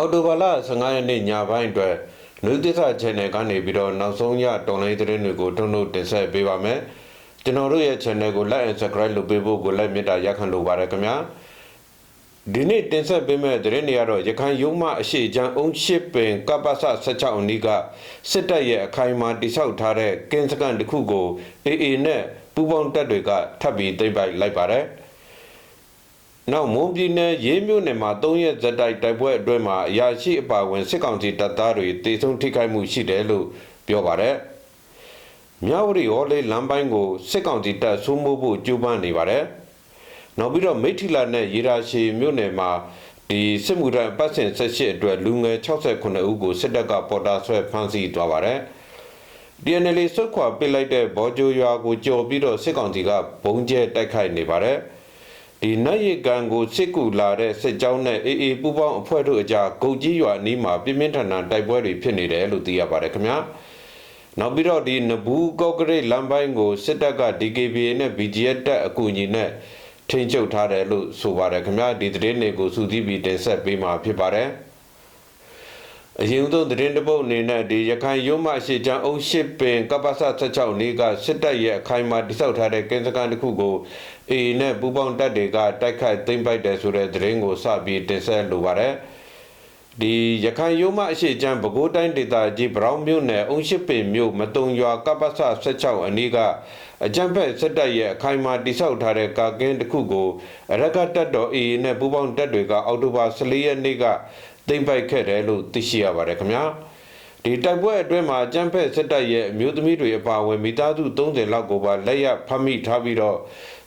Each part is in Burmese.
အော်တိုဘာလ15ရက်နေ့ညပိုင်းအတွက်လူသစ္စာ channel ကနေပြီးတော့နောက်ဆုံးရတော်လိုင်းသတင်းတွေကိုထုတ်လုပ်တင်ဆက်ပေးပါမယ်ကျွန်တော်တို့ရဲ့ channel ကို like and subscribe လုပ်ပေးဖို့ကိုလည်းမေတ္တာရက်ခံလိုပါတယ်ခင်ဗျာဒီနေ့တင်ဆက်ပေးမယ့်သတင်းတွေကတော့ရခိုင်ရုံးမအရှိချမ်းအုံရှစ်ပင်ကပ္ပစ16အနီးကစစ်တပ်ရဲ့အခိုင်အမာတိစောက်ထားတဲ့ကင်းစကန်တစ်ခုကို AA နဲ့ပူးပေါင်းတပ်တွေကထပ်ပြီးသိမ်းပိုက်လိုက်ပါတယ် နောက်မွန်ပြည်နယ်ရေးမြို့နယ်မှာ၃ရက်ဇက်တိုက်တိုက်ပွဲအတွင်းမှာအရာရှိအပါအဝင်စစ်ကောင်စီတပ်သားတွေတေဆုံးထိခိုက်မှုရှိတယ်လို့ပြောပါတယ်။မြဝတီဟော်လေးလမ်းပိုင်းကိုစစ်ကောင်စီတပ်ဆိုးမိုးဖို့ကြိုးပမ်းနေပါတယ်။နောက်ပြီးတော့မိထီလာနဲ့ရေရာရှည်မြို့နယ်မှာဒီစစ်မှုထမ်းပတ်စဉ်ဆက်ရှိအတွက်လူငယ်68ဦးကိုစစ်တပ်ကပေါ်တာဆွဲဖမ်းဆီးသွားပါတယ်။ DNL ဆွတ်ခွာပစ်လိုက်တဲ့ဘော်ဂျိုရွာကိုကြော်ပြီးတော့စစ်ကောင်စီကဘုံကျဲတိုက်ခိုက်နေပါတယ်။ ဒီနတ်ရီကန်ကိုစစ်ကူလာတဲ့စစ်ကြောင်းနဲ့အေးအေးပူပေါင်းအဖွဲ့တို့အကြားဂုတ်ကြီးရွာအနီးမှာပြင်းပြင်းထန်ထန်တိုက်ပွဲတွေဖြစ်နေတယ်လို့သိရပါတယ်ခင်ဗျာနောက်ပြီးတော့ဒီနဘူးကော့ကရိတ်လမ်းပိုင်းကိုစစ်တပ်က DKBA နဲ့ BGF တပ်အကူအညီနဲ့ထိန်းချုပ်ထားတယ်လို့ဆိုပါတယ်ခင်ဗျာဒီသတင်းတွေကိုစူးစီးပြီးတင်ဆက်ပေးမှာဖြစ်ပါတယ် အရင်ဆုံးသတင်းတပုတ်အနေနဲ့ဒီရခိုင်ရုံးမရှိချမ်းအုပ်ရှိပင်ကပ္ပစ16နေကစစ်တပ်ရဲ့အခိုင်အမာတိစောက်ထားတဲ့ကင်းစကန်တစ်ခုကိုအေနဲ့ပူပေါင်းတပ်တွေကတိုက်ခိုက်သိမ်းပိုက်တယ်ဆိုတဲ့သတင်းကိုစပြီးတင်ဆက်လိုပါတယ်ဒီရခိုင်ရုံးမအရှိချမ်းပဲခူးတိုင်းဒေသကြီးဗရောင်းမြို့နယ်အုံရှိပင်မြို့မတုံရွာကပ္ပစ16အနီးကအကြံဖက်စစ်တပ်ရဲ့အခိုင်အမာတိစောက်ထားတဲ့ကာကင်းတစ်ခုကိုအရကတပ်တော်အေနဲ့ပူပေါင်းတပ်တွေကအောက်တိုဘာ14ရက်နေ့က သိမ်းပိုက်ခဲ့တယ်လို့သိရှိရပါတယ်ခင်ဗျာဒီတိုက်ပွဲအတွင်းမှာကျန်းဖက်စစ်တပ်ရဲ့အမျိုးသမီးတွေအပါအဝင်မိသားစု30လောက်ကိုပါလက်ရဖမ်းမိထားပြီးတော့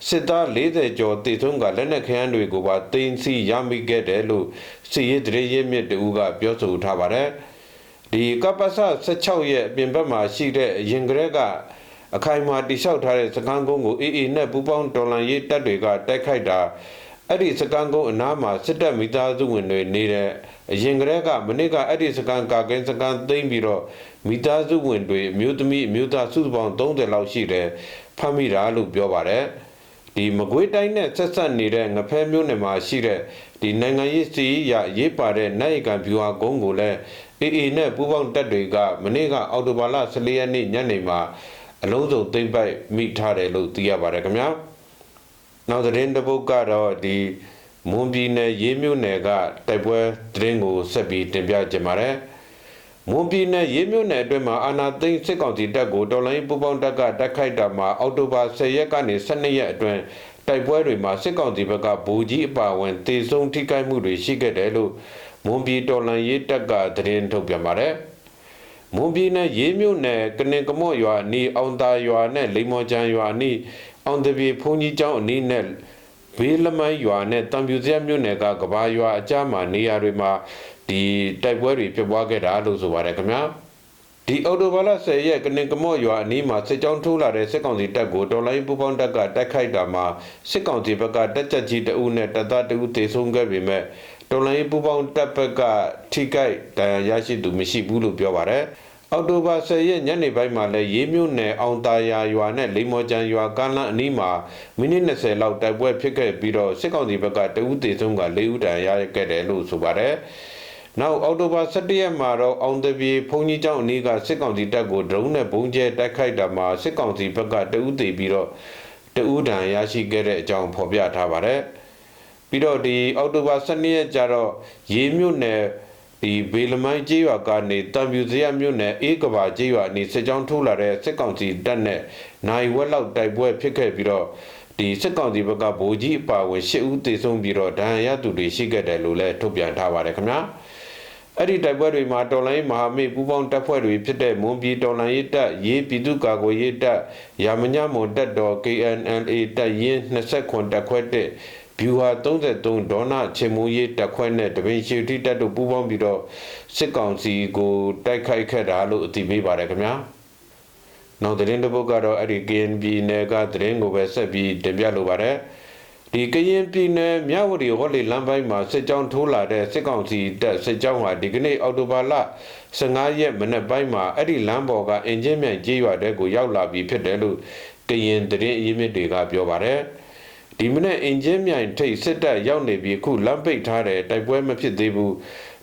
စစ်သား40ကျော်တည်ဆုံးကလက်နက်ခဲယမ်းတွေကိုပါတင်စီရမိခဲ့တယ်လို့စီရေးတရေရဲမြစ်တူကပြောဆိုထားပါတယ်ဒီကပ္ပစ16ရဲ့အပြင်ဘက်မှာရှိတဲ့ရင်ကရက်ကအခိုင်အမာတိလျှောက်ထားတဲ့စကန်းကုန်းကိုအေးအေးနဲ့ပူပေါင်းတော်လန်ရေးတပ်တွေကတိုက်ခိုက်တာ အဲ့ဒီစကန်ကုန်းအနားမှာစစ်တပ်မိသားစုဝင်တွေနေတဲ့အရင်ကတည်းကမနစ်ကအဲ့ဒီစကန်ကာကင်းစကန်သိမ့်ပြီးတော့မိသားစုဝင်တွေအမျိုးသမီးအမျိုးသားစုစုပေါင်း30လောက်ရှိတယ်ဖမ်းမိတာလို့ပြောပါတယ်ဒီမကွေးတိုင်းနဲ့ဆက်ဆက်နေတဲ့ငဖဲမျိုးနယ်မှာရှိတဲ့ဒီနိုင်ငံရေးစီရရေးပါတဲ့နိုင်ကန်ဗျူဟာကုန်းကိုလည်းအေအေနဲ့ပူးပေါင်းတပ်တွေကမနေ့ကအော်တိုဘာလ14ရက်နေ့ညနေမှာအလုံးစုံသိမ့်ပိုက်မိထားတယ်လို့သိရပါတယ်ခင်ဗျာ။ နောက်သတင်းတစ်ပုဒ်ကတော့ဒီမွန်ပြည်နယ်ရေးမြို့နယ်ကတိုက်ပွဲသတင်းကိုဆက်ပြီးတင်ပြကြပါမယ်မွန်ပြည်နယ်ရေးမြို့နယ်အတွင်းမှာအာနာသိန်းစစ်ကောင်စီတပ်ကိုတော်လိုင်းပူပေါင်းတပ်ကတိုက်ခိုက်တာမှာအောက်တိုဘာ10ရက်ကနေ12ရက်အတွင်းတိုက်ပွဲတွေမှာစစ်ကောင်စီဘက်ကဘူကြီးအပါဝင်တေဆုံးထိခိုက်မှုတွေရှိခဲ့တယ်လို့မွန်ပြည်တော်လိုင်းရေးတပ်ကသတင်းထုတ်ပြန်ပါတယ်မွန်ပြည်နယ်ရေးမြို့နယ်ကနင်ကမော့ရွာနီအောင်သာရွာနဲ့လိမ္မော်ချန်ရွာနီ အောင်တပြေဘုန်းကြီးကျောင်းအနီးနဲ့ဘေးလမိုင်းရွာနဲ့တံပြူစရမြို့နယ်ကကဘာရွာအကြားမှာနေရာတွေမှာဒီတိုက်ပွဲတွေဖြစ်ပွားခဲ့တာလို့ဆိုပါတယ်ခင်ဗျာဒီအော်တိုဘာလ10ရက်ကနေကမော့ရွာအနီးမှာစစ်ကြောင်းထိုးလာတဲ့စစ်ကောင်စီတပ်ကိုတော်လိုင်းပူပေါင်းတပ်ကတိုက်ခိုက်တာမှာစစ်ကောင်စီဘက်ကတက်ကြကြီးတအုပ်နဲ့တပ်သားတအုပ်တေဆုံးခဲ့ပေမဲ့တော်လိုင်းပူပေါင်းတပ်ဘက်ကထိခိုက်ဒဏ်ရာရရှိသူမရှိဘူးလို့ပြောပါတယ် အောက်တိုဘာ10ရက်ညနေပိုင်းမှာလည်းရေးမြို့နယ်အောင်တာယာရွာနဲ့လိမ္မော်ကျန်ရွာကမ်းလန်းအနီးမှာမိနစ်20လောက်တိုက်ပွဲဖြစ်ခဲ့ပြီးတော့စစ်ကောင်စီဘက်ကတဦးသေဆုံးက၄ဦးတန်ရခဲ့တယ်လို့ဆိုပါတယ်။နောက်အောက်တိုဘာ17ရက်မှာတော့အောင်တပြေဘုံကြီးကျောင်းအနီးကစစ်ကောင်စီတပ်ကိုဒရုန်းနဲ့ဘုံကျဲတိုက်ခိုက်တာမှာစစ်ကောင်စီဘက်ကတဦးသေပြီးတော့တဦးတန်ရရှိခဲ့တဲ့အကြောင်းဖော်ပြထားပါတယ်။ပြီးတော့ဒီအောက်တိုဘာ12ရက်ကျတော့ရေးမြို့နယ် ဒီဘေလမိုင်းကျေးရွာကနေတံပြူစရမြို့နယ်အေးကဘာကျေးရွာနေစစ်ကြောင်းထိုးလာတဲ့စစ်ကောင်စီတပ်နဲ့နိုင်ဝက်လောက်တိုက်ပွဲဖြစ်ခဲ့ပြီးတော့ဒီစစ်ကောင်စီဘက်ကဗိုလ်ကြီးအပါဝင်၈ဦးသေဆုံးပြီးတော့ဒဏ်ရာရသူတွေရှိခဲ့တယ်လို့လည်းထုတ်ပြန်ထားပါတယ်ခင်ဗျာအဲ့ဒီတိုက်ပွဲတွေမှာတော်လိုင်းမဟာမိတ်ပူးပေါင်းတပ်ဖွဲ့တွေဖြစ်တဲ့မွန်ပြည်တော်လှန်ရေးတပ်ရေးပြည်သူ့ကာကွယ်ရေးတပ်ရာမညမွန်တပ်တော် KNLA တပ်ရင်း29တပ်ခွဲတဲ့ ဗျူဟာ33ဒေါနာချေမူရေးတက်ခွဲနဲ့တပင်ရှိတိတက်တို့ပူးပေါင်းပြီးတော့စစ်ကောင်စီကိုတိုက်ခိုက်ခဲ့တာလို့အသိပေးပါတယ်ခင်ဗျာနောက်သတင်းတစ်ပုဒ်ကတော့အဲ့ဒီ KNB နယ်ကသတင်းကိုပဲဆက်ပြီးတင်ပြလိုပါတယ်ဒီကရင်ပြည်နယ်မြဝတီဟော်လီလမ်းပိုင်းမှာစစ်ကြောင်းထိုးလာတဲ့စစ်ကောင်စီတပ်စစ်ကြောင်းဟာဒီကနေ့အောက်တိုဘာလ15ရက်မနက်ပိုင်းမှာအဲ့ဒီလမ်းပေါ်ကအင်ဂျင်မြိုင်ကြေးရွာတဲကိုရောက်လာပြီးဖြစ်တယ်လို့ကရင်သတင်းအရင်းမြစ်တွေကပြောပါတယ်။ ဒီမနေ့အင်ဂျင်မြိုင်ထိတ်စစ်တပ်ရောက်နေပြီးအခုလမ်းပိတ်ထားတယ်တိုက်ပွဲမဖြစ်သေးဘူး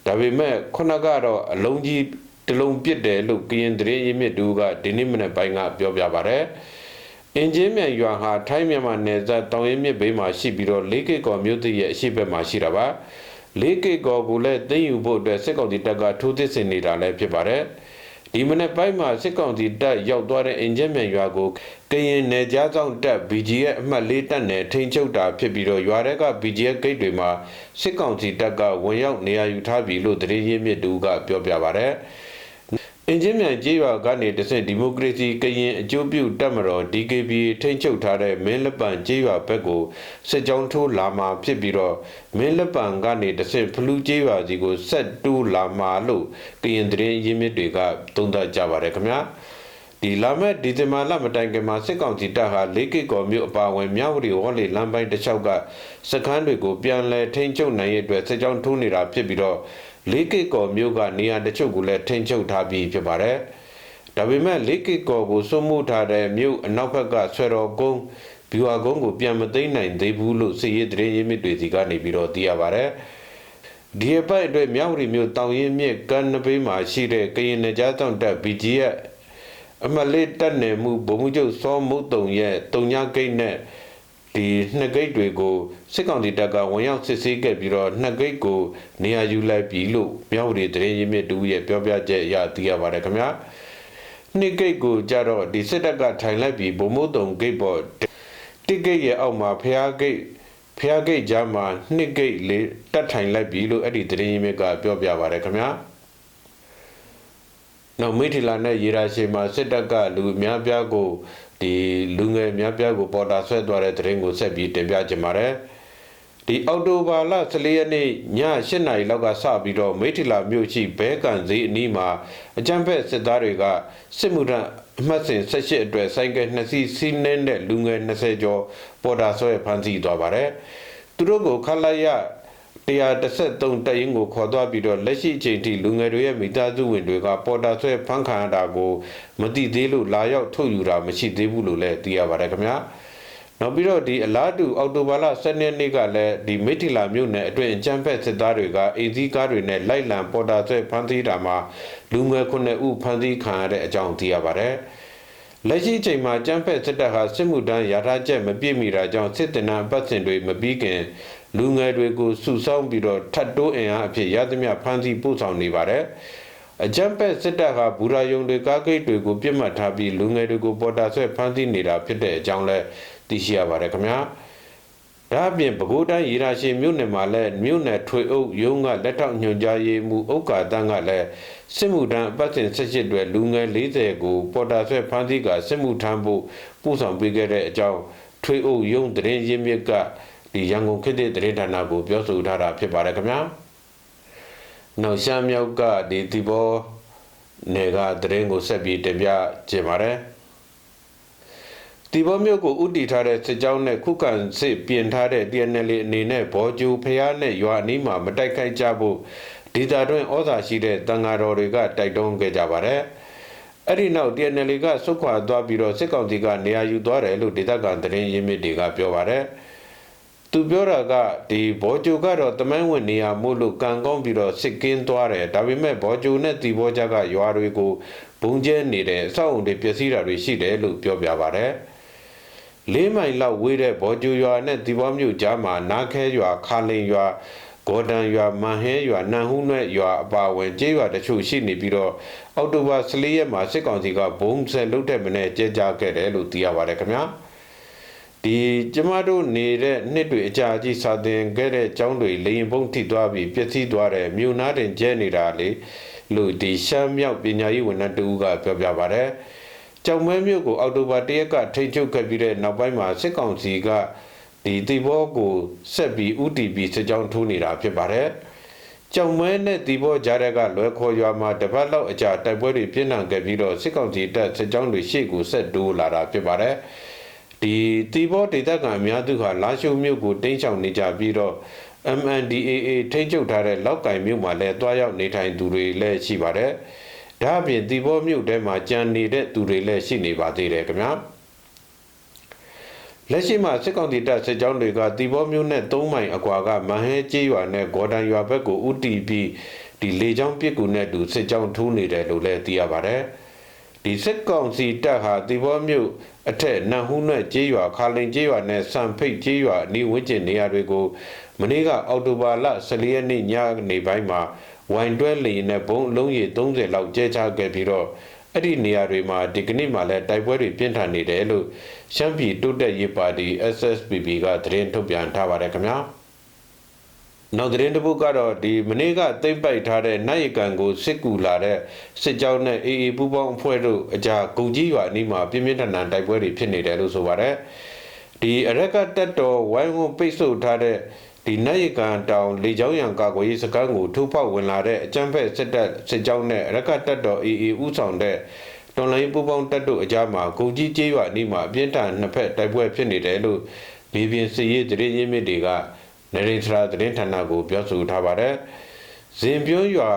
ဒါဒါပေမဲ့ခုနကတော့အလုံးကြီးတစ်လုံးပြစ်တယ်လို့ကရင်သတင်းရင်းမြစ်တူကဒီနေ့မနေ့ပိုင်းကပြောပြပါဗျ။အင်ဂျင်မြန်ရွာဟာထိုင်းမြန်မာနယ်စပ်တောင်ရင်းမြစ်ဘေးမှာရှိပြီးတော့၄ကီကောမြို့တည်ရဲ့အရှိဘက်မှာရှိတာပါ။၄ကီကောကိုလည်းသိမ်းယူဖို့အတွက်စစ်ကောင်စီတပ်ကထိုးသစ်ဆင်နေတာလည်းဖြစ်ပါတယ်။ ဒီမနေ့ပိုင်းမှာစစ်ကောင်စီတပ်ရောက်သွားတဲ့အင်ဂျင်မြန်ရွာကိုကရင်နယ်ကြားဆောင်တပ် BGF အမှတ်၄တပ်နယ်ထိန်းချုပ်တာဖြစ်ပြီးတော့ရွာထဲက BGF ဂိတ်တွေမှာစစ်ကောင်စီတပ်ကဝင်ရောက်နေရာယူထားပြီလို့သတင်းရင်းမြစ်တူကပြောပြပါဗျ။ အင်ဂျင်မြန်ကြေးရွာကနေတဆင့်ဒီမိုကရေစီကရင်အကျိုးပြုတပ်မတော် DKB ထိန်းချုပ်ထားတဲ့မင်းလက်ပံကြေးရွာဘက်ကိုစစ်ကြောင်းထိုးလာမှာဖြစ်ပြီးတော့မင်းလက်ပံကနေတဆင့်ဖလူးကြေးရွာစီကိုဆက်တူးလာမှာလို့ကရင်သတင်းရင်းမြစ်တွေကသုံးသပ်ကြပါတယ်ခင်ဗျာဒီလာမဲ့ဒီဇင်ဘာလမတိုင်ခင်မှာစစ်ကောင်စီတပ်ဟာ၄ကီကောမြို့အပါအဝင်မြဝတီဝေါ်လီလမ်းပိုင်းတစ်လျှောက်ကစခန်းတွေကိုပြန်လည်ထိန်းချုပ်နိုင်ရတဲ့စစ်ကြောင်းထိုးနေတာဖြစ်ပြီးတော့ ၄ကီကောမြို့ကနေရာတချို့ကိုလည်းထိန်းချုပ်ထားပြီးဖြစ်ပါတယ်။ဒါပေမဲ့၄ကီကောကိုစွန့်မှုထားတဲ့မြို့အနောက်ဘက်ကဆွဲတော်ကုန်းဘီဝါကုန်းကိုပြန်မသိမ်းနိုင်သေးဘူးလို့စစ်ရေးသတင်းရင်းမြစ်တွေစီကနေပြီးတော့သိရပါတယ်။ဒီအပိုက်အတွက်မြောက်ရီမြို့တောင်ရင်မြစ်ကမ်းနဘေးမှာရှိတဲ့ကရင်နယ်ကြားတောင်တပ် BGF အမလေးတက်နေမှုဗိုလ်မှူးချုပ်စောမုတ်တုံရဲ့တုံညာဂိတ်နဲ့ ဒီနှစ်ဂိတ်တွေကိုစစ်ကောင်စီတပ်ကဝင်ရောက်စစ်ဆေးခဲ့ပြီးတော့နှစ်ဂိတ်ကိုနေရာယူလိုက်ပြီလို့မြောက်ရီသတင်းရင်းမြစ်တူရဲ့ပြောပြချက်အရသိရပါတယ်ခင်ဗျာနှစ်ဂိတ်ကိုကြတော့ဒီစစ်တပ်ကထိုင်လိုက်ပြီးဗိုလ်မှူးတုံဂိတ်ပေါ်တစ်ဂိတ်ရဲ့အောက်မှာဖျားဂိတ်ဖျားဂိတ်ကြားမှာနှစ်ဂိတ်လေးတက်ထိုင်လိုက်ပြီလို့အဲ့ဒီသတင်းရင်းမြစ်ကပြောပြပါတယ်ခင်ဗျာနောက်မိထီလာနဲ့ရေရာရှိမှာစစ်တပ်ကလူအများပြားကို ဒီလူငယ်အများပြားကိုပေါ်တာဆွဲသွားတဲ့သတင်းကိုဆက်ပြီးတင်ပြကြပါမယ်ဒီအောက်တိုဘာလ14ရက်နေ့ည8နာရီလောက်ကစပြီးတော့မိထီလာမြို့ရှိဘဲကန်ဈေးအနီးမှာအကြမ်းဖက်စစ်သားတွေကစစ်မှုထမ်းအမှတ်စဉ်18အတွက်ဆိုင်ကယ်2စီးစီးနှင်းတဲ့လူငယ်20ကျော်ပေါ်တာဆွဲဖမ်းဆီးသွားပါတယ်သူတို့ကိုခလိုက်ရ 133တရင်ကိုခေါ်သွားပြီးတော့လက်ရှိအချိန်ထိလူငယ်တွေရဲ့မိသားစုဝင်တွေကပေါ်တာဆွဲဖမ်းခံရတာကိုမသိသေးလို့လာရောက်ထုတ်ယူတာမရှိသေးဘူးလို့လည်းသိရပါတယ်ခင်ဗျာနောက်ပြီးတော့ဒီအလားတူအော်တိုဘာလ12ရက်နေ့ကလည်းဒီမိထီလာမြို့နယ်အတွင်းအကြမ်းဖက်စစ်သားတွေကအိမ်စည်းကားတွေနဲ့လိုက်လံပေါ်တာဆွဲဖမ်းဆီးတာမှာလူငယ်9ဦးဖမ်းဆီးခံရတဲ့အကြောင်းသိရပါတယ်လက်ရှိအချိန်မှာကျန်းဖက်စစ်တပ်ဟာစစ်မှုထမ်းရာထချက်မပြည့်မီတာကြောင့်စစ်တပ်နာပတ်စင်တွေမပြီးခင် လူငယ်တွေကိုစုဆောင်းပြီးတော့ထတ်တိုးအင်အားအဖြစ်ရသမျှဖမ်းဆီးပို့ဆောင်နေပါတယ်။အကြမ်းဖက်စစ်တပ်ဟာဘူရာယုံတွေကားဂိတ်တွေကိုပြစ်မှတ်ထားပြီးလူငယ်တွေကိုပေါ်တာဆွဲဖမ်းဆီးနေတာဖြစ်တဲ့အကြောင်းလည်းသိရှိရပါတယ်ခင်ဗျာ။ဒါအပြင်ပဲခူးတိုင်းရေရာရှင်မြို့နယ်မှာလည်းမြို့နယ်ထွေအုပ်ရုံးကလက်ထောက်ညွှန်ကြားရေးမှူးဥက္ကာတန်းကလည်းစစ်မှုထမ်းအပတ်စဉ်၁၈တွေလူငယ်40ကိုပေါ်တာဆွဲဖမ်းဆီးကစစ်မှုထမ်းဖို့ပို့ဆောင်ပေးခဲ့တဲ့အကြောင်းထွေအုပ်ရုံးတရင်ရင်းမြစ်က ဒီရန်ကုန်ခေတ်သစ်သတင်းဌာနကိုပြောဆိုထားတာဖြစ်ပါတယ်ခင်ဗျာနောက်ရှမ်းမြောက်ကဒီဒီဘောနေကသတင်းကိုဆက်ပြီးတင်ပြခြင်းပါတယ်ဒီဘောမျိုးကိုဥတီထားတဲ့စစ်ကြောင်းနဲ့ခုခံစစ်ပြင်ထားတဲ့ TNL အနေနဲ့ဘောကျူဖျားနဲ့ရွာအနီးမှာမတိုက်ခိုက်ကြဖို့ဒေတာတွင်ဩဇာရှိတဲ့တန်ဃာတော်တွေကတိုက်တွန်းခဲ့ကြပါတယ်အဲ့ဒီနောက် TNL ကစုခွာသွားပြီးတော့စစ်ကောင်စီကနေရာယူသွားတယ်လို့ဒေသခံသတင်းရင်းမြစ်တွေကပြောပါတယ်။ သူပြောတာကဒီဘောဂျိုကတော့တမိုင်းဝင်နေရမို့လို့ကံကောင်းပြီးတော့စစ်ကင်းသွားတယ်ဒါပေမဲ့ဘောဂျိုနဲ့တီဘောကြကရွာတွေကိုဘုံကျဲနေတဲ့အဆောက်အုံတွေပျက်စီးတာတွေရှိတယ်လို့ပြောပြပါတယ်လေးမိုင်လောက်ဝေးတဲ့ဘောဂျိုရွာနဲ့တီဘောမြို့ကြားမှာနာခဲရွာခါလင်ရွာဂေါ်ဒန်ရွာမန်ဟဲရွာနန်ဟုနွဲ့ရွာအပါဝင်ကျေးရွာတချို့ရှိနေပြီးတော့အောက်တိုဘာ14ရက်မှာစစ်ကောင်စီကဘုံဆယ်လုတ်တဲ့မနေ့ကြေကြားခဲ့တယ်လို့သိရပါတယ်ခင်ဗျာ။ ဒီကျမတို့နေတဲ့နှစ်တွေအကြာကြီးစာသင်ခဲ့တဲ့ကျောင်းတွေလေရင်ပုံထိသွားပြီးပြည့်စည်သွားတယ်မြို့နာတင်ကျဲနေတာလေလို့ဒီရှမ်းမြောက်ပညာရေးဝန်ထမ်းတူကပြောပြပါတယ်ကြောင်မဲမြို့ကိုအောက်တိုဘာ၁ရက်ကထိန်းချုပ်ခဲ့ပြီးတဲ့နောက်ပိုင်းမှာစစ်ကောင်စီကဒီတိဘောကိုဆက်ပြီး UTP စစ်ကြောင်းထိုးနေတာဖြစ်ပါတယ်ကြောင်မဲနဲ့တီဘောကြားတဲ့ကလွယ်ခေါ်ရွာမှာတပတ်လောက်အကြာတိုက်ပွဲတွေပြင်းထန်ခဲ့ပြီးတော့စစ်ကောင်စီတပ်စစ်ကြောင်းတွေရှေ့ကိုဆက်တိုးလာတာဖြစ်ပါတယ်။ ဒီတီဘောဒေသခံအများစုဟာလာရှုံမြို့ကိုတင်းချောင်နေကြပြီးတော့ MNDAA ထိန်းချုပ်ထားတဲ့လောက်ကင်မြို့မှာလည်းတွားရောက်နေထိုင်သူတွေလည်းရှိပါတယ်။ဒါအပြင်တီဘောမြို့ထဲမှာကြံနေတဲ့သူတွေလည်းရှိနေပါသေးတယ်ခင်ဗျာ။လက်ရှိမှာစစ်ကောင်စီတပ်စစ်ကြောင်းတွေကတီဘောမြို့နဲ့၃မိုင်အကွာကမဟဲကျေးရွာနဲ့ဂေါ်ဒန်ရွာဘက်ကိုဥတီပြီးဒီလေကြောင်းပစ်ကူနဲ့တူစစ်ကြောင်းထိုးနေတယ်လို့လည်းသိရပါတယ် ဒီစစ်ကောင်စီတပ်ဟာတီဘောမြို့အထက်နန်ဟူးနဲ့ကျေးရွာခါလင်ကျေးရွာနဲ့စံဖိတ်ကျေးရွာအနီးဝန်းကျင်နေရာတွေကိုမနေ့ကအောက်တိုဘာလ14ရက်နေ့ညနေပိုင်းမှာဝိုင်တွဲလေယာဉ်နဲ့ဘုံအလုံးရေ30လောက်ကျဲချခဲ့ပြီးတော့အဲ့ဒီနေရာတွေမှာဒီကနေ့မှလည်းတိုက်ပွဲတွေပြင်းထန်နေတယ်လို့ရှမ်းပြည်တိုးတက်ရေးပါတီ SSPP ကသတင်းထုတ်ပြန်ထားပါတယ်ခင်ဗျာ နောက်သတင်းတစ်ပုဒ်ကတော့ဒီမနေ့ကသိမ့်ပိုက်ထားတဲ့နိုင်ရကန်ကိုစစ်ကူလာတဲ့စစ်ကြောင်းနဲ့အေအေပူပေါင်းအဖွဲ့တို့အကြားဂုံကြီးရွာအနီးမှာပြင်းပြင်းထန်ထန်တိုက်ပွဲတွေဖြစ်နေတယ်လို့ဆိုပါတယ်ဒီအရက်ကတက်တော်ဝိုင်းဝန်းပိတ်ဆို့ထားတဲ့ဒီနိုင်ရကန်တောင်လေကြောင်းရန်ကာကွယ်ရေးစခန်းကိုထိုးဖောက်ဝင်လာတဲ့အကြမ်းဖက်စစ်တပ်စစ်ကြောင်းနဲ့အရက်ကတက်တော်အေအေဥဆောင်တဲ့တော်လိုင်းပူပေါင်းတပ်တို့အကြားမှာဂုံကြီးကျေးရွာအနီးမှာအပြင်းထန်နှစ်ဖက်တိုက်ပွဲဖြစ်နေတယ်လို့မြေပြင်စစ်ရေးသတင်းရင်းမြစ်တွေက နရိထရာသတင်းဌာနကိုပြောဆိုထားပါတယ်။ဇင်ပြုံးရွာ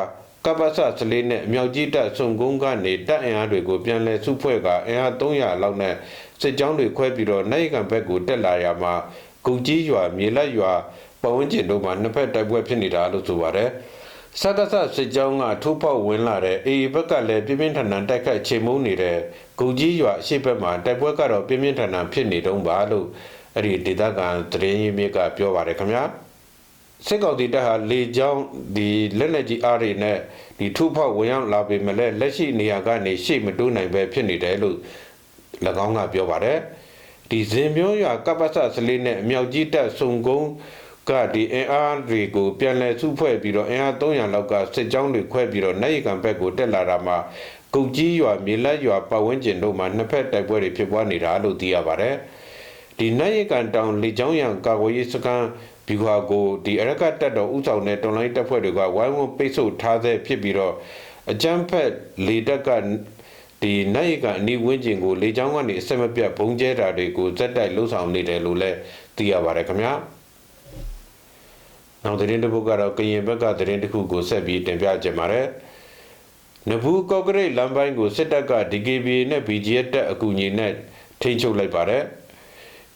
ကပ္ပစစလေးနဲ့အမြောက်ကြီးတပ်စုံကုန်းကနေတပ်အင်အားတွေကိုပြန်လည်စုဖွဲ့ကအင်အား300လောက်နဲ့စစ်ကြောင်းတွေခွဲပြီးတော့နိုင်ကံဘက်ကိုတက်လာရမှာကုကြီးရွာမြေလက်ရွာပဝန်းကျင်တို့မှာနှစ်ဖက်တိုက်ပွဲဖြစ်နေတာလို့ဆိုပါတယ်။စတသစစ်ကြောင်းကထိုးပေါက်ဝင်လာတဲ့အေဘက်ကလည်းပြင်းပြင်းထန်ထန်တိုက်ခိုက်ချေမှုန်းနေတဲ့ကုကြီးရွာအရှိတ်ဘက်မှာတိုက်ပွဲကတော့ပြင်းပြင်းထန်ထန်ဖြစ်နေတုံးပါလို့ အဲ့ဒီဒေသခံသတင်းရင်းမြစ်ကပြောပါတယ်ခင်ဗျာစစ်ကောင်စီတပ်ဟာလေကြောင်းဒီလက်လက်ကြီးအားတွေနဲ့ဒီထုဖောက်ဝင်ရောက်လာပေမဲ့လက်ရှိနေရာကနေရှေ့မတိုးနိုင်ပဲဖြစ်နေတယ်လို့၎င်းကပြောပါတယ်ဒီဇင်မျိုးရွာကပ္ပစစလေးနဲ့အမြောက်ကြီးတပ်စုံကုန်းကဒီအင်အားတွေကိုပြန်လည်စုဖွဲ့ပြီးတော့အင်အား300လောက်ကစစ်ကြောင်းတွေခွဲပြီးတော့နိုင်ရကံဘက်ကိုတက်လာတာမှာကုတ်ကြီးရွာမြေလက်ရွာပတ်ဝန်းကျင်တို့မှာနှစ်ဖက်တိုက်ပွဲတွေဖြစ်ပွားနေတာလို့သိရပါတယ်။ ဒီနိုင်ရကန်တောင်လေချောင်းရံကာကွယ်ရေးစခန်းဗျူဟာကိုဒီအရကတက်တော်ဥဆောင်တဲ့တွန်လိုင်းတပ်ဖွဲ့တွေကဝိုင်းဝန်းပိတ်ဆို့ထားဆဲဖြစ်ပြီးတော့အကြမ်းဖက်လေတက်ကဒီနိုင်ရကန်အနီးဝန်းကျင်ကိုလေချောင်းကနေအဆက်မပြတ်ဘုံကျဲတာတွေကိုဇက်တိုက်လှုပ်ဆောင်နေတယ်လို့လည်းသိရပါတယ်ခင်ဗျာနောက်သတင်းတစ်ပုဒ်ကတော့ကရင်ဘက်ကသတင်းတစ်ခုကိုဆက်ပြီးတင်ပြကြပါမယ်နဘူးကော့ကရိတ်လမ်းပိုင်းကိုစစ်တပ်က DKB နဲ့ BGF တပ်အကူအညီနဲ့ထိန်းချုပ်လိုက်ပါတယ်။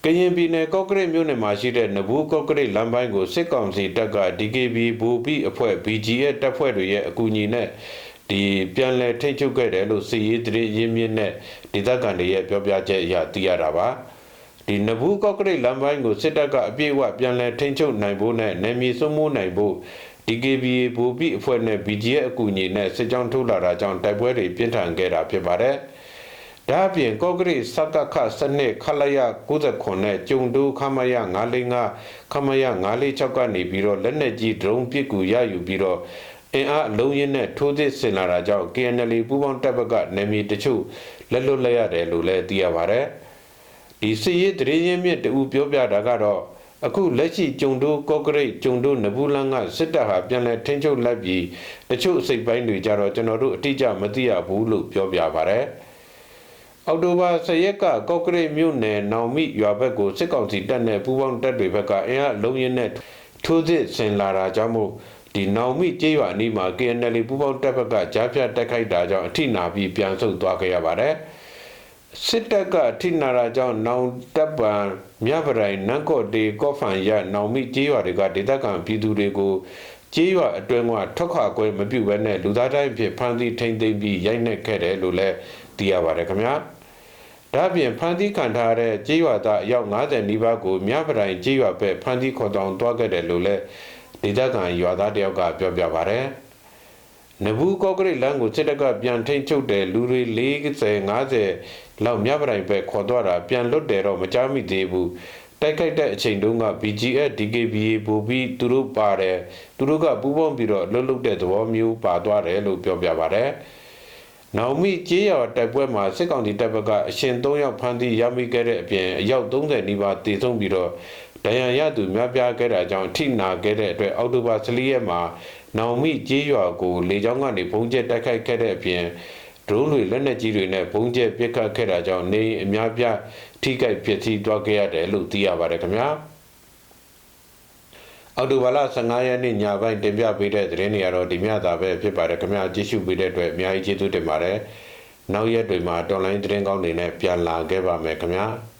ကရင်ပြည်နယ်ကော့ကရိတ်မြို့နယ်မှာရှိတဲ့နဘူးကော့ကရိတ်လမ်းပိုင်းကိုစစ်ကောင်စီတပ်က DKB ဘူပီအဖွဲ့ BGF တပ်ဖွဲ့တွေရဲ့အကူအညီနဲ့ဒီပြန်လည်ထိတ်ချုပ်ခဲ့တယ်လို့စီရေးတရေရင်းမြစ်နဲ့ဒေသခံတွေရဲ့ပြောပြချက်အရသိရတာပါဒီနဘူးကော့ကရိတ်လမ်းပိုင်းကိုစစ်တပ်ကအပြည့်အဝပြန်လည်ထိန်းချုပ်နိုင်ဖို့နဲ့နယ်မြေစိုးမိုးနိုင်ဖို့ DKB ဘူပီအဖွဲ့နဲ့ BGF အကူအညီနဲ့စစ်ကြောင်းထုတ်လာတာကြောင့်တိုက်ပွဲတွေပြင်းထန်ခဲ့တာဖြစ်ပါတယ်။ ဒါအပြင်ကော့ကရိစကခစနစ်ခလရ69နဲ့ကျုံတူးခမရ945ခမရ946ကနေပြီးတော့လက်နက်ကြီးဒရုန်းပစ်ကူရယူပြီးတော့အင်အားအလုံးရင်းနဲ့ထိုးစစ်ဆင်လာတာကြောင့် KNL ပူးပေါင်းတပ်ဘက်ကနယ်မြေတချို့လက်လွတ်လိုက်ရတယ်လို့လည်းသိရပါတယ်ဒီစစ်ရေးတရေရင်မြင့်တူပြောပြတာကတော့အခုလက်ရှိကျုံတို့ကော့ကရိတ်ကျုံတို့နဘူးလန်းကစစ်တပ်ဟာပြန်လည်ထိန်းချုပ်လိုက်ပြီးတချို့စိတ်ပိုင်းတွေကြတော့ကျွန်တော်တို့အတိအကျမသိရဘူးလို့ပြောပြပါဗျာ အောက်တိုဘာ10ရက်ကကော့ကရိတ်မြို့နယ်နောင်မိရွာဘက်ကိုစစ်ကောင်စီတပ်နဲ့ပူးပေါင်းတပ်တွေဘက်ကအင်အားလုံးရင်းနဲ့ထိုးစစ်ဆင်လာတာကြောင့်မို့ဒီနောင်မိကျေးရွာအနီးမှာ KNL ပူးပေါင်းတပ်ဘက်ကကြားဖြတ်တိုက်ခိုက်တာကြောင့်အထိနာပြီးပြန်ဆုတ်သွားခဲ့ရပါတယ်စစ်တပ်ကအထိနာတာကြောင့်နောင်တပ်ပံမြပရိုင်နန်းကော့တေကော့ဖန်ရနောင်မိကျေးရွာတွေကဒေသခံပြည်သူတွေကိုကျေးရွာအတွင်းကထွက်ခွာခွဲမပြုတ်ဘဲနဲ့လူသားတိုင်းဖြစ်ဖမ်းဆီးထိန်းသိမ်းပြီးရိုက်နှက်ခဲ့တယ်လို့လည်းသိရပါတယ်ခင်ဗျာ။ ဒါ့အပြင်ဖမ်းဆီးခံထားတဲ့ကြေးရွာသားအယောက်90နီးပါးကိုမြပရိုင်ကြေးရွာဘက်ဖမ်းဆီးခေါ်ဆောင်သွားခဲ့တယ်လို့လည်းဒေသခံရွာသားတယောက်ကပြောပြပါဗျ။နဘူးကော့ကရိတ်လမ်းကိုစစ်တပ်ကပြန်ထိန်ချုပ်တယ်လူတွေ40 50လောက်မြပရိုင်ဘက်ခေါ်သွားတာပြန်လွတ်တယ်တော့မကြားမိသေးဘူး။တိုက်ခိုက်တဲ့အချိန်တုန်းက BGF DKBA ပို့ပြီးသူတို့ပါတယ်သူတို့ကပူးပေါင်းပြီးတော့လှုပ်လှုပ်တဲ့သဘောမျိုးပါသွားတယ်လို့ပြောပြပါဗျ။ နောင်မိကြေးရွာတိုက်ပွဲမှာစစ်ကောင်စီတပ်ဘက်ကအရှင်၃ယောက်ဖမ်းဆီးရမိခဲ့တဲ့အပြင်အယောက်30နီးပါးတည်ဆုံးပြီးတော့ဒဏ်ရာရသူများပြားခဲ့တာကြောင့်ထိနာခဲ့တဲ့အတွက်အောက်တိုဘာ14ရက်မှာနောင်မိကြေးရွာကိုလေကြောင်းကနေဘုံကျဲတိုက်ခိုက်ခဲ့တဲ့အပြင်ဒရုန်းတွေလက်နက်ကြီးတွေနဲ့ဘုံကျဲပစ်ခတ်ခဲ့တာကြောင့်နေအများပြားထိခိုက်ပျက်စီးသွားခဲ့ရတယ်လို့သိရပါတယ်ခင်ဗျာ။ အော်တိုဘာလ15ရက်နေ့ညပိုင်းတင်ပြပေးတဲ့သတင်းတွေကတော့ဒီမြတာပဲဖြစ်ပါတယ်ခင်ဗျာကြည့်ရှုပေးတဲ့အတွက်အများကြီးကျေးဇူးတင်ပါတယ်နောက်ရက်တွေမှာတော်လိုင်းသတင်းကောင်းတွေနဲ့ပြန်လာခဲ့ပါမယ်ခင်ဗျာ။